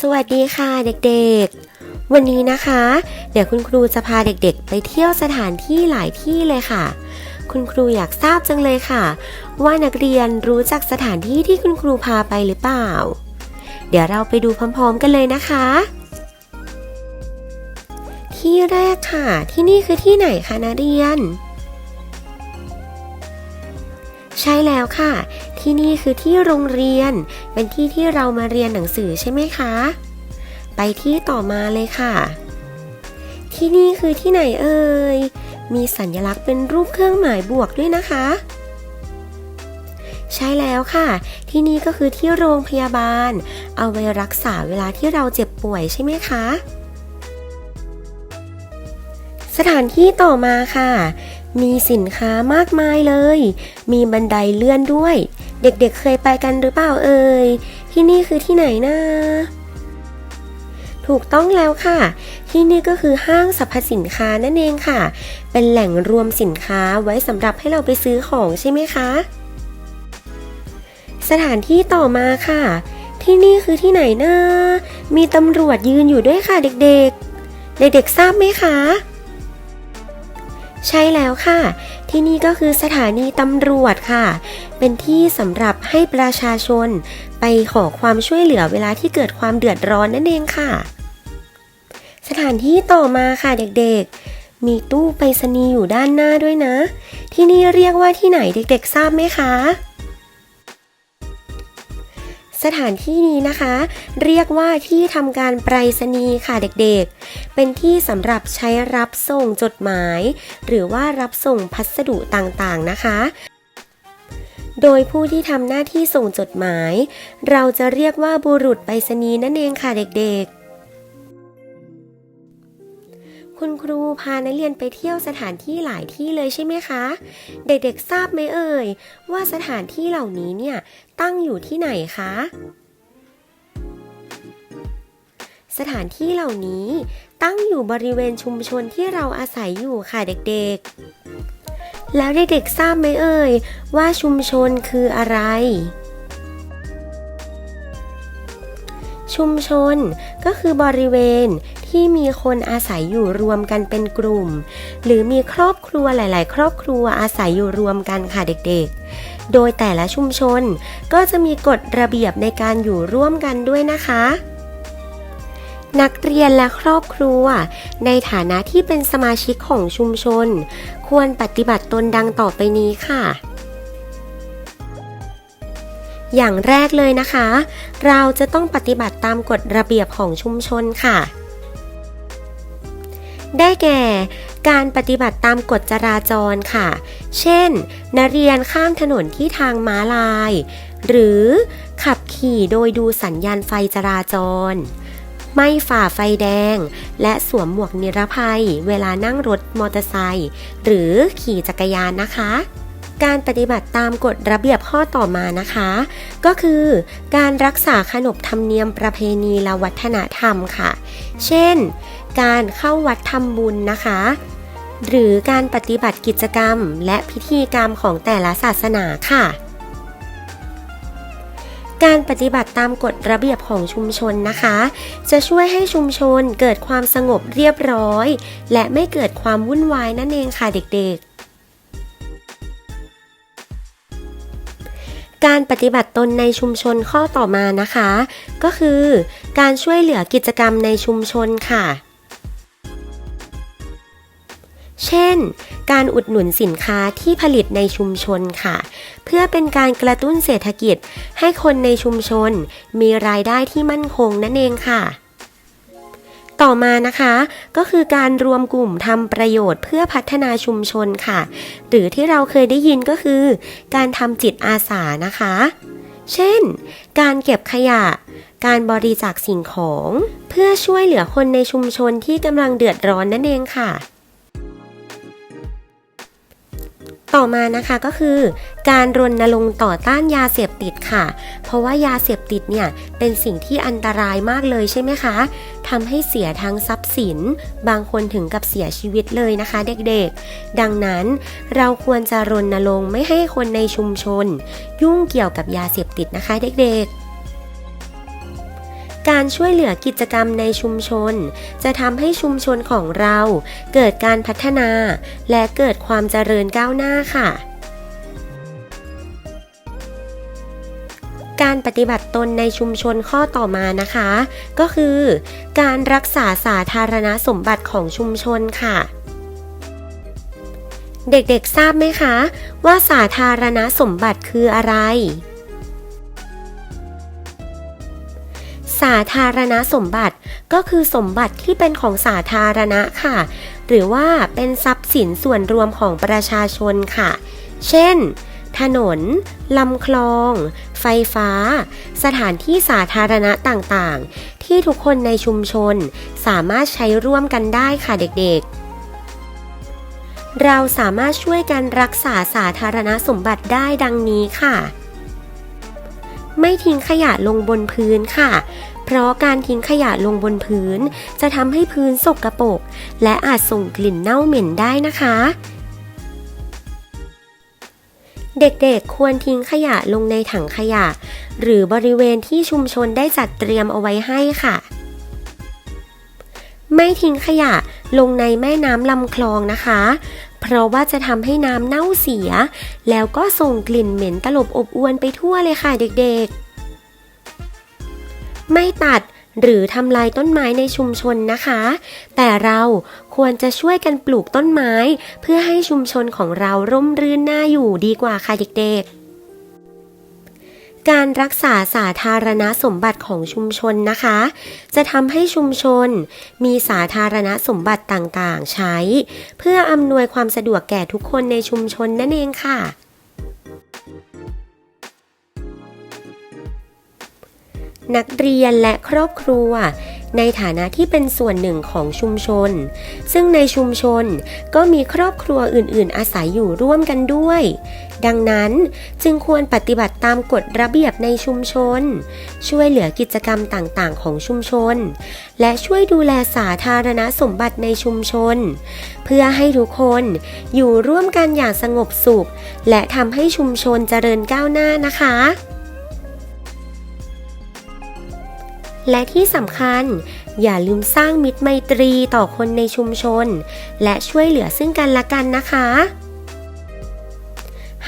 สวัสดีค่ะเด็กๆ วันนี้นะคะ เดี๋ยวคุณครูจะพาเด็กๆ ไปเที่ยวสถานที่หลายที่เลยค่ะ คุณครูอยากทราบจังเลยค่ะ ว่านักเรียนรู้จักสถานที่ที่คุณครูพาไปหรือเปล่า เดี๋ยวเราไปดูพร้อมๆกันเลยนะคะ ที่แรกค่ะ ที่นี่คือที่ไหนคะนักเรียน ใช่แล้วค่ะ ที่นี่คือที่โรงเรียน เป็นที่ที่เรามาเรียนหนังสือใช่ไหมคะ ไปที่ต่อมาเลยค่ะ ที่นี่คือที่ไหนเอ่ย มีสัญลักษณ์เป็นรูปเครื่องหมายบวกด้วยนะคะ ใช่แล้วค่ะ ที่นี่ก็คือที่โรงพยาบาล เอาไว้รักษาเวลาที่เราเจ็บป่วยใช่ไหมคะสถานที่ต่อมาค่ะ มีสินค้ามากมายเลย มีบันไดเลื่อนด้วย เด็กๆเเคยไปกันหรือเปล่าเอ่ย ที่นี่คือที่ไหนนะถูกต้องแล้วค่ะ ที่นี่ก็คือห้างสรรพสินค้านั่นเองค่ะ เป็นแหล่งรวมสินค้าไว้สำหรับให้เราไปซื้อของใช่ไหมคะ สถานที่ต่อมาค่ะ ที่นี่คือที่ไหนนะมีตำรวจยืนอยู่ด้วยค่ะเด็กๆ เด็กๆทราบไหมคะ ใช่แล้วค่ะที่นี่ก็คือสถานีตำรวจค่ะ เป็นที่สำหรับให้ประชาชน ไปขอความช่วยเหลือเวลาที่เกิดความเดือดร้อนนั่นเองค่ะ สถานที่ต่อมาค่ะเด็กๆ มีตู้ไปรษณีย์อยู่ด้านหน้าด้วยนะ ที่นี่เรียกว่าที่ไหนเด็กๆ ทราบไหมคะ สถานที่นี้นะคะ เรียกว่าที่ทำการไปรษณีย์ค่ะเด็กๆ เป็นที่สำหรับใช้รับส่งจดหมาย หรือว่ารับส่งพัสดุต่างๆนะคะ โดยผู้ที่ทำหน้าที่ส่งจดหมาย เราจะเรียกว่าบุรุษไปรษณีย์นั่นเองค่ะเด็กๆ คุณครูพานักเรียนไปเที่ยวสถานที่หลายที่เลยใช่ไหมคะ เด็กๆทราบไหมเอ่ย ว่าสถานที่เหล่านี้เนี่ยตั้งอยู่ที่ไหนคะ สถานที่เหล่านี้ตั้งอยู่บริเวณชุมชนที่เราอาศัยอยู่ค่ะเด็กๆ แล้วเด็กๆทราบไหมเอ่ย ว่าชุมชนคืออะไร ชุมชนก็คือบริเวณที่มีคนอาศัยอยู่รวมกันเป็นกลุ่ม หรือมีครอบครัวหลาย ๆ ครอบครัวอาศัยอยู่รวมกันค่ะเด็กๆ โดยแต่ละชุมชนก็จะมีกฎระเบียบในการอยู่ร่วมกันด้วยนะคะนักเรียนและครอบครัว ในฐานะที่เป็นสมาชิกของชุมชน ควรปฏิบัติตนดังต่อไปนี้ค่ะ อย่างแรกเลยนะคะ เราจะต้องปฏิบัติตามกฎระเบียบของชุมชนค่ะ ได้แก่การปฏิบัติตามกฎจราจรค่ะ เช่น นักเรียนข้ามถนนที่ทางม้าลาย หรือขับขี่โดยดูสัญญาณไฟจราจร ไม่ฝ่าไฟแดง และสวมหมวกนิรภัย เวลานั่งรถมอเตอร์ไซค์หรือขี่จักรยานนะคะ การปฏิบัติตามกฎระเบียบข้อต่อมานะคะ ก็คือการรักษาขนบธรรมเนียมประเพณีและวัฒนธรรมค่ะ เช่น การเข้าวัดทำบุญนะคะ หรือการปฏิบัติกิจกรรมและพิธีกรรมของแต่ละศาสนาค่ะ การปฏิบัติตามกฎระเบียบของชุมชนนะคะ จะช่วยให้ชุมชนเกิดความสงบเรียบร้อย และไม่เกิดความวุ่นวายนั่นเองค่ะเด็กๆ การปฏิบัติตนในชุมชนข้อต่อมานะคะ ก็คือ การช่วยเหลือกิจกรรมในชุมชนค่ะ เช่น การอุดหนุนสินค้าที่ผลิตในชุมชนค่ะ เพื่อเป็นการกระตุ้นเศรษฐกิจให้คนในชุมชน มีรายได้ที่มั่นคงนั่นเองค่ะ ต่อมานะคะก็คือการรวมกลุ่มทำประโยชน์เพื่อพัฒนาชุมชนค่ะ หรือที่เราเคยได้ยินก็คือ การทำจิตอาสานะคะ เช่น การเก็บขยะ การบริจาคสิ่งของ เพื่อช่วยเหลือคนในชุมชนที่กำลังเดือดร้อนนั่นเองค่ะ ต่อมานะคะก็คือ การรณรงค์ต่อต้านยาเสพติดค่ะ เพราะว่ายาเสพติดเนี่ยเป็นสิ่งที่อันตรายมากเลยใช่ไหมคะทำให้เสียทั้งทรัพย์สิน บางคนถึงกับเสียชีวิตเลยนะคะเด็กๆ ดังนั้นเราควรจะรณรงค์ไม่ให้คนในชุมชน ยุ่งเกี่ยวกับยาเสพติดนะคะเด็กๆ การช่วยเหลือกิจกรรมในชุมชน จะทำให้ชุมชนของเรา เกิดการพัฒนา และเกิดความเจริญก้าวหน้าค่ะการปฏิบัติตนในชุมชนข้อต่อมานะคะ ก็คือ การรักษาสาธารณสมบัติของชุมชนค่ะ เด็กๆทราบไหมคะ ว่าสาธารณสมบัติคืออะไราธารณสมบัติ ก็คือสมบัติที่เป็นของสาธารณะค่ะ หรือว่าเป็นทรัพย์สินส่วนรวมของประชาชนค่ะ เช่น ถนน ลำคลอง ไฟฟ้า สถานที่สาธารณะต่างๆ ที่ทุกคนในชุมชน สามารถใช้ร่วมกันได้ค่ะเด็กๆเราสามารถช่วยกันรักษาสาธารณสมบัติได้ดังนี้ค่ะ ไม่ทิ้งขยะลงบนพื้นค่ะ เพราะการทิ้งขยะลงบนพื้น จะทำให้พื้นสกรปรกและอาจส่งกลิ่นเน่าเหม็นได้นะคะ เด็กๆควรทิ้งขยะลงในถังขยะ หรือบริเวณที่ชุมชนได้จัดเตรียมเอาไว้ให้ค่ะ ไม่ทิ้งขยะลงในแม่น้ำลำคลองนะคะ เพราะว่าจะทำให้น้ำเน่าเสีย แล้วก็ส่งกลิ่นเหม็นตลบอบอวนไปทั่วเลยค่ะเด็กๆ ไม่ตัดหรือทำลายต้นไม้ในชุมชนนะคะ แต่เราควรจะช่วยกันปลูกต้นไม้ เพื่อให้ชุมชนของเราร่มรื่นน่าอยู่ดีกว่าค่ะเด็กๆการรักษาสาธารณสมบัติของชุมชนนะคะ จะทำให้ชุมชน มีสาธารณสมบัติต่างๆ ใช้ เพื่ออำนวยความสะดวกแก่ทุกคนในชุมชนนั่นเองค่ะ นักเรียนและครอบครัว ในฐานะที่เป็นส่วนหนึ่งของชุมชน ซึ่งในชุมชนก็มีครอบครัวอื่น ๆ อาศัยอยู่ร่วมกันด้วย ดังนั้นจึงควรปฏิบัติตามกฎระเบียบในชุมชน ช่วยเหลือกิจกรรมต่าง ๆ ของชุมชน และช่วยดูแลสาธารณสมบัติในชุมชน เพื่อให้ทุกคนอยู่ร่วมกันอย่างสงบสุข และทำให้ชุมชนเจริญก้าวหน้านะคะ และที่สำคัญ อย่าลืมสร้างมิตรไมตรีต่อคนในชุมชน และช่วยเหลือซึ่งกันและกันนะคะ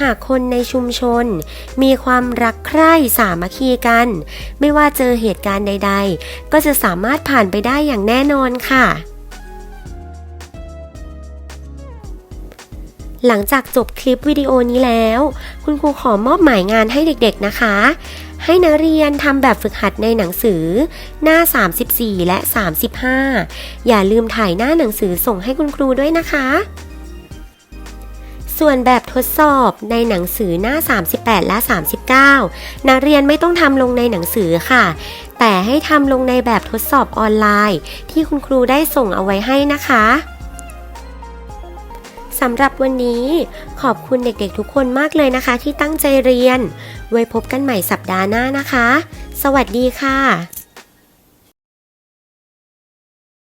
หากคนในชุมชน มีความรักใคร่สามัคคีกัน ไม่ว่าเจอเหตุการณ์ใด ๆ ก็จะสามารถผ่านไปได้อย่างแน่นอนค่ะหลังจากจบคลิปวิดีโอนี้แล้ว คุณครูขอมอบหมายงานให้เด็กๆนะคะ ให้นักเรียนทำแบบฝึกหัดในหนังสือ หน้า 34 และ 35 อย่าลืมถ่ายหน้าหนังสือส่งให้คุณครูด้วยนะคะ ส่วนแบบทดสอบในหนังสือหน้า 38 และ 39 นักเรียนไม่ต้องทำลงในหนังสือค่ะ แต่ให้ทำลงในแบบทดสอบออนไลน์ ที่คุณครูได้ส่งเอาไว้ให้นะคะ สำหรับวันนี้ ขอบคุณเด็กๆทุกคนมากเลยนะคะ ที่ตั้งใจเรียน ไว้พบกันใหม่สัปดาห์หน้านะคะ สวัสดีค่ะ